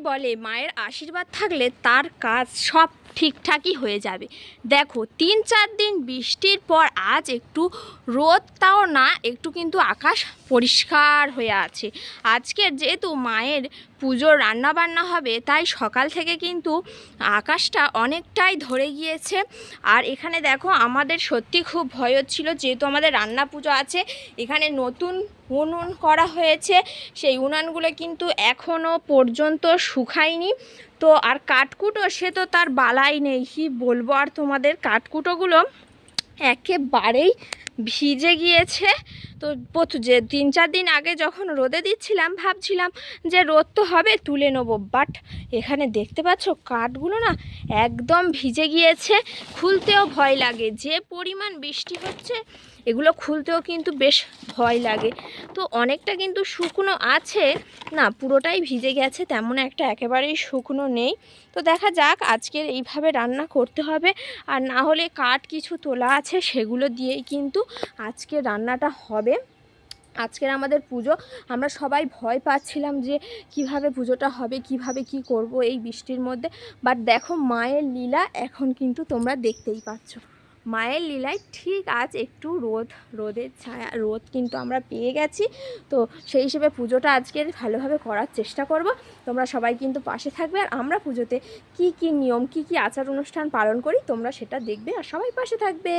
বলে মায়ের আশীর্বাদ থাকলে তার কাজ সব ঠিকঠাকই হয়ে যাবে। দেখো, তিন চার দিন বৃষ্টির পর আজ একটু রোদ, তাও না, একটু কিন্তু আকাশ পরিষ্কার হয়ে আছে। আজকের যেহেতু মায়ের পুজোর রান্না বান্না হবে, তাই সকাল থেকে কিন্তু আকাশটা অনেকটাই ধরে গিয়েছে। আর এখানে দেখো, আমাদের সত্যি খুব ভয় হচ্ছিল, যেহেতু আমাদের রান্না পুজো আছে, এখানে নতুন উনুন করা হয়েছে। সেই উনানগুলো কিন্তু এখনও পর্যন্ত শুকায়নি। তো আর কাঠকুটো সে তো তার বালাই নেই। কি বলব আর তোমাদের? কাঠকুটোগুলো একেবারেই ভিজে গিয়েছে। তো যে তিন চার দিন আগে যখন রোদে দিচ্ছিলাম, ভাবছিলাম যে রোদ তো হবে, তুলে নেব। বাট এখানে দেখতে পাচ্ছ কাঠগুলো না একদম ভিজে গিয়েছে। খুলতেও ভয় লাগে। যে পরিমাণ বৃষ্টি হচ্ছে, এগুলো খুলতেও কিন্তু বেশ ভয় লাগে। তো অনেকটা কিন্তু শুকনো আছে। না, পুরোটাই ভিজে গেছে, তেমন একটা একেবারেই শুকনো নেই। তো দেখা যাক আজকের এইভাবে রান্না করতে হবে। আর না হলে কাঠ কিছু তোলা আছে সেগুলো দিয়েই কিন্তু আজকে রান্নাটা হবে। আজকের আমাদের পুজো, আমরা সবাই ভয় পাচ্ছিলাম যে কীভাবে পুজোটা হবে, কীভাবে কি করব এই বৃষ্টির মধ্যে। বাট দেখো, মায়ের লীলা এখন কিন্তু তোমরা দেখতেই পাচ্ছ। মায়ের লীলায় ঠিক আজ একটু রোদ, রোদের ছায়া, রোদ কিন্তু আমরা পেয়ে গেছি। তো সেই হিসেবে পুজোটা আজকে ভালোভাবে করার চেষ্টা করব। তোমরা সবাই কিন্তু পাশে থাকবে আর আমরা পুজোতে কি কি নিয়ম, কি কি আচার অনুষ্ঠান পালন করি তোমরা সেটা দেখবে আর সবাই পাশে থাকবে।